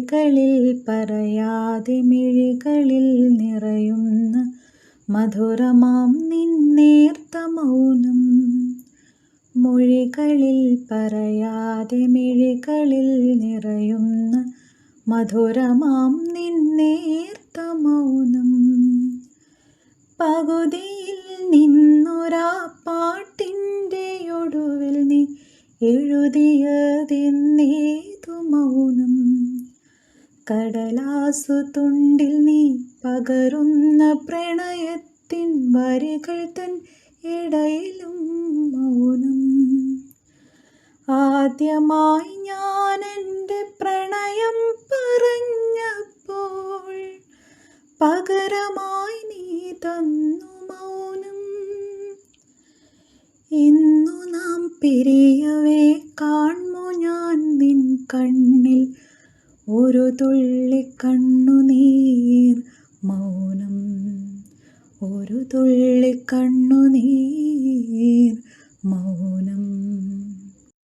മൊഴികളിൽ പറയാതെ മിഴികളിൽ നിറയുന്ന മധുരമാം നിന്നേർത്ത മൗനം. മൊഴികളിൽ പറയാതെ മിഴികളിൽ നിറയുന്ന മധുരമാം നിന്നേർത്ത മൗനം. പകുതിയിൽ നിന്നൊരാ പാട്ടിന്റെ ഒടുവിൽ നീ എഴുതിയതെന്നേതു മൗനം കടലാസു തുണ്ടിൽ നീ പകരുന്ന പ്രണയത്തിൻ വരികൾ തൻ ഇടയിലും മൗനം. ആദ്യമായി ഞാൻ എന്റെ പ്രണയം പറഞ്ഞപ്പോൾ പകരമായി നീ തന്നു മൗനം. ഇന്നു നാം പിരിയവേ കാണുമോ ഞാൻ നിൻ കണ്ണിൽ ഒരു തുള്ളി കണ്ണുനീർ മൗനം. ഒരു തുള്ളി കണ്ണുനീർ മൗനം.